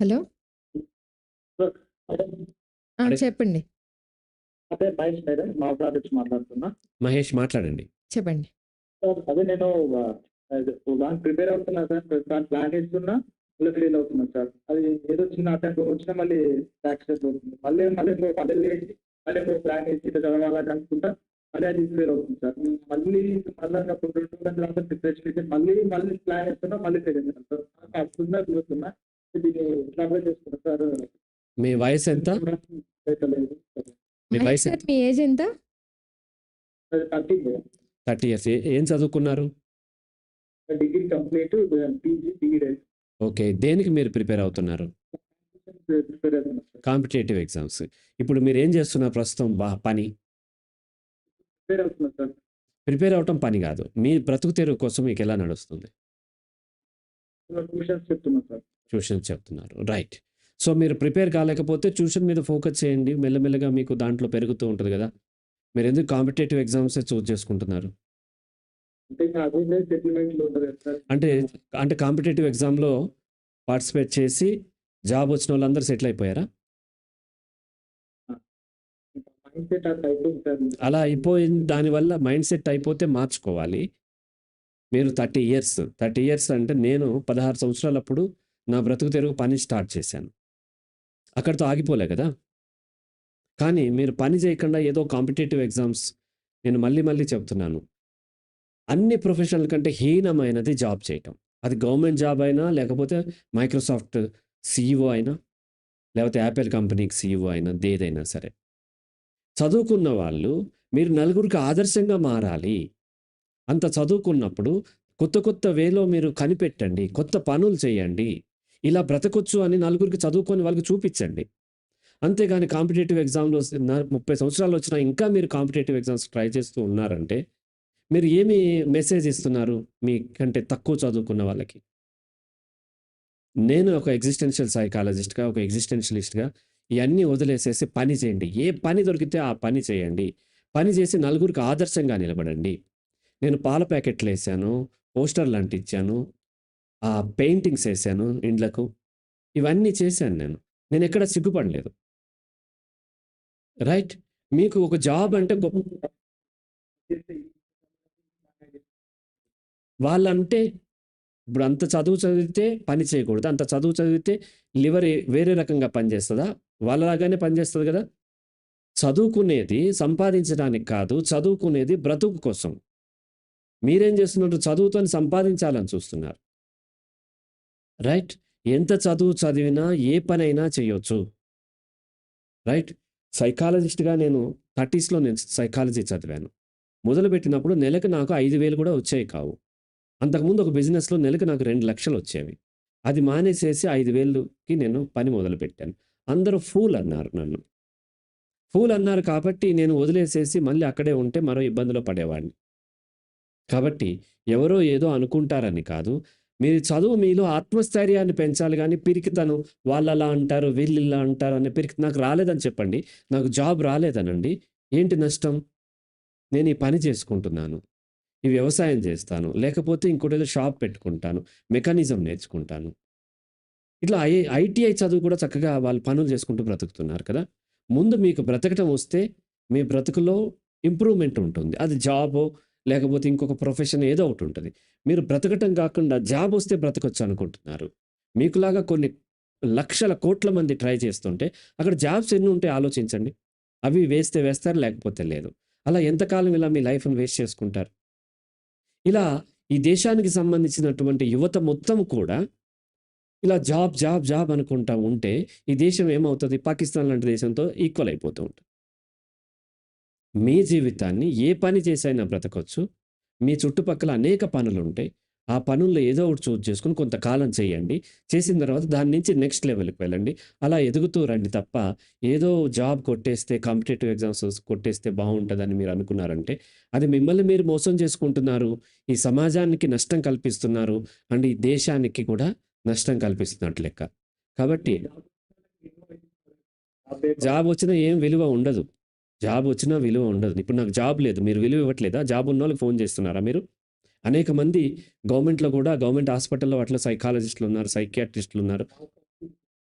Hello? ఆ, అడే- చెప్పండి. అదే మహేష్ మేడం మా ప్రాజెక్ట్స్ మాట్లాడుతున్నా. మహేష్ మాట్లాడండి. చెప్పండి. సార్ అదే నేను దానికి ప్రిపేర్ అవుతున్నా సార్ దాని ప్లాన్ చేస్తున్నా మళ్ళీ ఫెయిల్ అవుతున్నా సార్. అది ఏదో చిన్న అటెంప్ట్ వచ్చినా మళ్ళీ యాక్సిడెంట్ అవుతుంది. మళ్ళీ మళ్ళీ ఇంకో వేసి మళ్ళీ ఇంకో ప్లాన్ చేసి ఇట్లా చదవాలని అనుకుంటా మళ్ళీ అది ఫెయిల్ అవుతుంది సార్. మళ్ళీ మళ్ళీ అప్పుడు రెండు రోజుల తర్వాత ప్రిపరేషన్ చేసి మళ్ళీ మళ్ళీ ప్లాన్ చేస్తున్నా మళ్ళీ ఫెయిల్ అవుతున్నాను సార్. అట్లున్నా చూస్తున్నా. మీ వయసు ఎంత? మీ వయసు మీ ఏజ్ ఎంత? Thirty years. ఏం చదువుకున్నారు? డిగ్రీ కంప్లీట్ ఓకే దేనికి మీరు ప్రిపేర్ అవుతున్నారు? ప్రిపేర్ అవుతున్నా సార్. Competitive exams. ఇప్పుడు మీరు ఏం చేస్తున్నారు ప్రస్తుతం బా పని? ప్రిపేర్ అవటం పని కాదు. మీ బ్రతుకు తెరువు కోసం మీకు ఎలా నడుస్తుంది? ట్యూషన్స్ చెప్తున్నా సార్. ట్యూషన్ చెప్తున్నారు. రైట్ సో మీరు ప్రిపేర్ కాలేకపోతే ట్యూషన్ మీద ఫోకస్ చేయండి. మెల్లమెల్లగా మీకు దాంట్లో పెరుగుతూ ఉంటుంది కదా. మీరు ఎందుకు కాంపిటేటివ్ ఎగ్జామ్సే చూస్ చేసుకుంటున్నారు? అంటే అంటే కాంపిటేటివ్ ఎగ్జామ్లో పార్టిసిపేట్ చేసి జాబ్ వచ్చిన వాళ్ళందరూ సెటిల్ అయిపోయారా అయిపోయింది అలా అయిపోయిన దానివల్ల మైండ్ సెట్ అయిపోతే మార్చుకోవాలి. మీరు థర్టీ ఇయర్స్ థర్టీ ఇయర్స్ అంటే నేను పదహారు సంవత్సరాలప్పుడు నా బ్రతుకు తెరుగు పని స్టార్ట్ చేశాను. అక్కడితో ఆగిపోలే కదా? కానీ మీరు పని చేయకుండా ఏదో కాంపిటేటివ్ ఎగ్జామ్స్ నేను మళ్ళీ మళ్ళీ చెప్తున్నాను. అన్ని ప్రొఫెషనల్ కంటే హీనమైనది జాబ్ చేయటం. అది గవర్నమెంట్ జాబ్ అయినా లేకపోతే మైక్రోసాఫ్ట్ సీఈఓ అయినా లేకపోతే యాపిల్ కంపెనీకి సీఈఓ అయినా దేదైనా సరే. చదువుకున్న వాళ్ళు మీరు నలుగురికి ఆదర్శంగా మారాలి. అంత చదువుకున్నప్పుడు కొత్త కొత్త వేలో మీరు కనిపెట్టండి కొత్త పనులు చేయండి. ఇలా బ్రతకొచ్చు అని నలుగురికి చదువుకొని వాళ్ళకి చూపించండి. అంతేగాని కాంపిటేటివ్ ఎగ్జామ్లో ముప్పై సంవత్సరాలు వచ్చినా ఇంకా మీరు కాంపిటేటివ్ ఎగ్జామ్స్ ట్రై చేస్తూ ఉన్నారంటే మీరు ఏమి మెసేజ్ ఇస్తున్నారు మీ కంటే తక్కువ చదువుకున్న వాళ్ళకి? నేను ఒక ఎగ్జిస్టెన్షియల్ సైకాలజిస్ట్గా ఒక ఎగ్జిస్టెన్షియలిస్ట్గా ఇవన్నీ వదిలేసేసి పని చేయండి. ఏ పని దొరికితే ఆ పని చేయండి. పని చేసి నలుగురికి ఆదర్శంగా నిలబడండి. నేను పాల ప్యాకెట్లు వేసాను పోస్టర్లు అంటించాను పెయింటింగ్స్ వేసాను ఇండ్లకు. ఇవన్నీ చేశాను నేను. నేను ఎక్కడ సిగ్గుపడలేదు. రైట్? మీకు ఒక జాబ్ అంటే గొప్ప వాళ్ళంటే ఇప్పుడు అంత చదువు చదివితే పని చేయకూడదు. అంత చదువు చదివితే లివర్ వేరే రకంగా పనిచేస్తుందా? వాళ్ళలాగానే పనిచేస్తుంది కదా? చదువుకునేది సంపాదించడానికి కాదు చదువుకునేది బ్రతుకు కోసం. మీరేం చేస్తున్నారు? చదువుతో సంపాదించాలని చూస్తున్నారు. రైట్ ఎంత చదువు చదివినా ఏ పనైనా చేయొచ్చు. రైట్ సైకాలజిస్ట్గా నేను థర్టీస్లో నేను సైకాలజీ చదివాను. మొదలుపెట్టినప్పుడు నెలకు నాకు ఐదు వేలు కూడా వచ్చాయి కావు. అంతకుముందు ఒక బిజినెస్లో నెలకు నాకు రెండు లక్షలు వచ్చేవి. అది మానేసేసి ఐదు వేలుకి నేను పని మొదలుపెట్టాను. అందరూ ఫూల్ అన్నారు నన్ను. ఫూల్ అన్నారు కాబట్టి నేను వదిలేసేసి మళ్ళీ అక్కడే ఉంటే మరో ఇబ్బందిలో పడేవాడిని. కాబట్టి ఎవరో ఏదో అనుకుంటారని కాదు మీరు చదువు మీలో ఆత్మస్థైర్యాన్ని పెంచాలి కానీ పిరికితను వాళ్ళు అలా అంటారు వీళ్ళు ఇలా అంటారు అనే పిరికి నాకు రాలేదని చెప్పండి. నాకు జాబ్ రాలేదనండి. ఏంటి నష్టం? నేను ఈ పని చేసుకుంటున్నాను. ఈ వ్యవసాయం చేస్తాను. లేకపోతే ఇంకోటి ఏదో షాప్ పెట్టుకుంటాను. మెకానిజం నేర్చుకుంటాను. ఇట్లా ఐ ఐటీఐ చదువు కూడా చక్కగా వాళ్ళు పనులు చేసుకుంటూ బ్రతుకుతున్నారు కదా. ముందు మీకు బ్రతకటం వస్తే మీ బ్రతుకులో ఇంప్రూవ్మెంట్ ఉంటుంది. అది జాబో లేకపోతే ఇంకొక ప్రొఫెషన్ ఏదో ఒకటి ఉంటుంది. మీరు బ్రతకటం కాకుండా జాబ్ వస్తే బ్రతకొచ్చు అనుకుంటున్నారు. మీకులాగా కొన్ని లక్షల కోట్ల మంది ట్రై చేస్తుంటే అక్కడ జాబ్స్ ఎన్ని ఉంటే ఆలోచించండి. అవి వేస్తే వేస్తారు లేకపోతే లేదు. అలా ఎంతకాలం ఇలా మీ లైఫ్ని వేస్ట్ చేసుకుంటారు? ఇలా ఈ దేశానికి సంబంధించినటువంటి యువత మొత్తం కూడా ఇలా జాబ్ జాబ్ జాబ్ అనుకుంటా ఉంటే ఈ దేశం ఏమవుతుంది? పాకిస్తాన్ లాంటి దేశంతో ఈక్వల్ అయిపోతూ ఉంటుంది. మీ జీవితాన్ని ఏ పని చేసైనా బ్రతకొచ్చు. మీ చుట్టుపక్కల అనేక పనులు ఉంటాయి ఆ పనుల్లో ఏదో ఒకటి చూజ్ చేసుకుని కొంతకాలం చేయండి. చేసిన తర్వాత దాని నుంచి నెక్స్ట్ లెవెల్కి వెళ్ళండి. అలా ఎదుగుతూ రండి తప్ప ఏదో జాబ్ కొట్టేస్తే కాంపిటేటివ్ ఎగ్జామ్స్ కొట్టేస్తే బాగుంటుందని మీరు అనుకున్నారంటే అది మిమ్మల్ని మీరు మోసం చేసుకుంటున్నారు. ఈ సమాజానికి నష్టం కల్పిస్తున్నారు. అండ్ ఈ దేశానికి కూడా నష్టం కల్పిస్తున్నట్లు లెక్క. కాబట్టి జాబ్ వచ్చినా ఏం విలువ ఉండదు. జాబ్ వచ్చినా విలువ ఉండదు. ఇప్పుడు నాకు జాబ్ లేదు. మీరు విలువ ఇవ్వట్లేదా? జాబ్ ఉన్న వాళ్ళకి ఫోన్ చేస్తున్నారా మీరు? అనేక మంది గవర్నమెంట్లో కూడా గవర్నమెంట్ హాస్పిటల్లో అట్లా సైకాలజిస్టులు ఉన్నారు సైకియాట్రిస్టులు ఉన్నారు.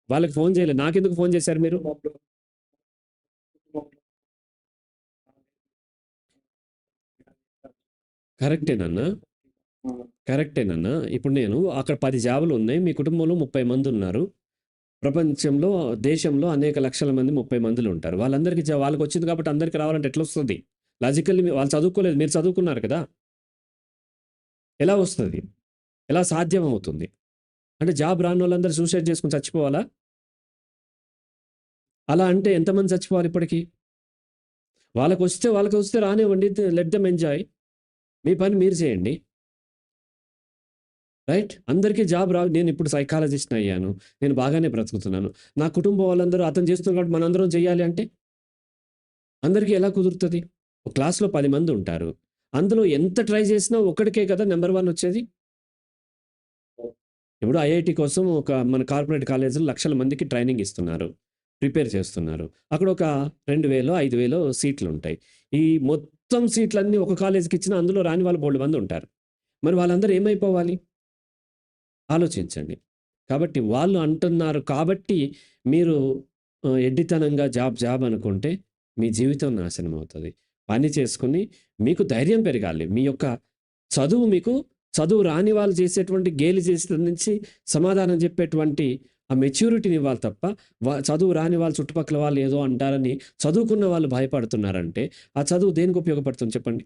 వాళ్ళకి ఫోన్ చేయలేదు నాకెందుకు ఫోన్ చేశారు మీరు? కరెక్టేనన్నా కరెక్టేనన్నా ఇప్పుడు నేను అక్కడ పది జాబులు ఉన్నాయి. మీ కుటుంబంలో ముప్పై మంది ఉన్నారు. ప్రపంచంలో దేశంలో అనేక లక్షల మంది ముప్పై మందులు ఉంటారు. వాళ్ళందరికీ వాళ్ళకి వచ్చింది కాబట్టి అందరికీ రావాలంటే ఎట్లా వస్తుంది లాజికల్లీ వాళ్ళు చదువుకోలేదు మీరు చదువుకున్నారు కదా? ఎలా వస్తుంది? ఎలా సాధ్యం అవుతుంది అంటే జాబ్ రాని వాళ్ళందరూ సూసైడ్ చేసుకుని చచ్చిపోవాలా? అలా అంటే ఎంతమంది చచ్చిపోవాలి ఇప్పటికీ? వాళ్ళకి వస్తే వాళ్ళకి వస్తే రానివ్వండి లెట్ దమ్ ఎంజాయ్. మీ పని మీరు చేయండి. రైట్ అందరికీ జాబ్ రా నేను ఇప్పుడు సైకాలజిస్ట్ అయ్యాను. నేను బాగానే బ్రతుకుతున్నాను. నా కుటుంబం వాళ్ళందరూ అతను చేస్తున్నారు కాబట్టి మనందరం చేయాలి అంటే? అందరికీ ఎలా కుదురుతుంది? ఒక క్లాస్లో పది మంది ఉంటారు. అందులో ఎంత ట్రై చేసినా ఒక్కడికే కదా నెంబర్ వన్ వచ్చేది? ఇప్పుడు ఐఐటి కోసం ఒక మన కార్పొరేట్ కాలేజీలో లక్షల మందికి ట్రైనింగ్ ఇస్తున్నారు. ప్రిపేర్ చేస్తున్నారు. అక్కడ ఒక రెండు వేలో ఐదు వేలో సీట్లు ఉంటాయి. ఈ మొత్తం సీట్లన్నీ ఒక కాలేజీకి ఇచ్చినా అందులో రాని వాళ్ళు బోల్డ్ మంది ఉంటారు. మరి వాళ్ళందరూ ఏమైపోవాలి? ఆలోచించండి. కాబట్టి వాళ్ళు అంటున్నారు కాబట్టి మీరు ఎడ్డితనంగా జాబ్ జాబ్ అనుకుంటే మీ జీవితం నాశనం అవుతుంది. పని చేసుకుని మీకు ధైర్యం పెరగాలి. మీ యొక్క చదువు మీకు చదువు రాని వాళ్ళు చేసేటువంటి గేలి చేసే నుంచి సమాధానం చెప్పేటువంటి ఆ మెచ్యూరిటీని ఇవ్వాలి తప్ప చదువు రాని వాళ్ళు చుట్టుపక్కల వాళ్ళు ఏదో అంటారని చదువుకున్న వాళ్ళు భయపడుతున్నారంటే ఆ చదువు దేనికి ఉపయోగపడుతుంది చెప్పండి?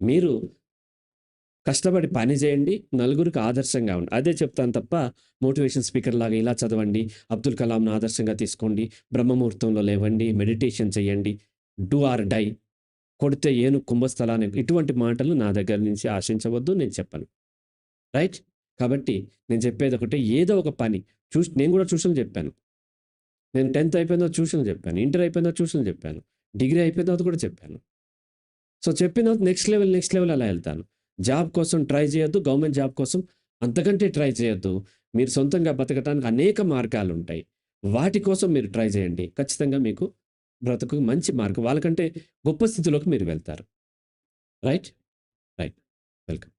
మీరు కష్టపడి పని చేయండి నలుగురికి ఆదర్శంగా ఉండి. అదే చెప్తాను తప్ప మోటివేషన్ స్పీకర్ లాగా ఇలా చదవండి అబ్దుల్ కలాంను ఆదర్శంగా తీసుకోండి బ్రహ్మముహూర్తంలో లేవండి మెడిటేషన్ చేయండి డూ ఆర్ డై. కొడితే ఏను కుంభస్థలాన్ని ఇటువంటి మాటలు నా దగ్గర నుంచి ఆశించవద్దు నేను చెప్పను. రైట్? కాబట్టి నేను చెప్పేది ఒకటి ఏదో ఒక పని చూసి నేను కూడా ట్యూషన్ చెప్పాను. నేను టెన్త్ అయిపోయిందో ట్యూషన్ చెప్పాను ఇంటర్ అయిపోయిందో ట్యూషన్ చెప్పాను డిగ్రీ అయిపోయిన తర్వాత కూడా చెప్పాను. సో చెప్పిన తర్వాత నెక్స్ట్ లెవెల్ నెక్స్ట్ లెవెల్ అలా వెళ్తాను. జాబ్ కోసం ట్రై చేయొద్దు గవర్నమెంట్ జాబ్ కోసం అంతకంటే ట్రై చేయొద్దు. మీరు సొంతంగా బతకటానికి అనేక మార్గాలు ఉంటాయి వాటి కోసం మీరు ట్రై చేయండి. ఖచ్చితంగా మీకు బ్రతుకు మంచి మార్గం వాళ్ళకంటే గొప్ప స్థితిలోకి మీరు వెళ్తారు. రైట్? రైట్. వెల్కమ్.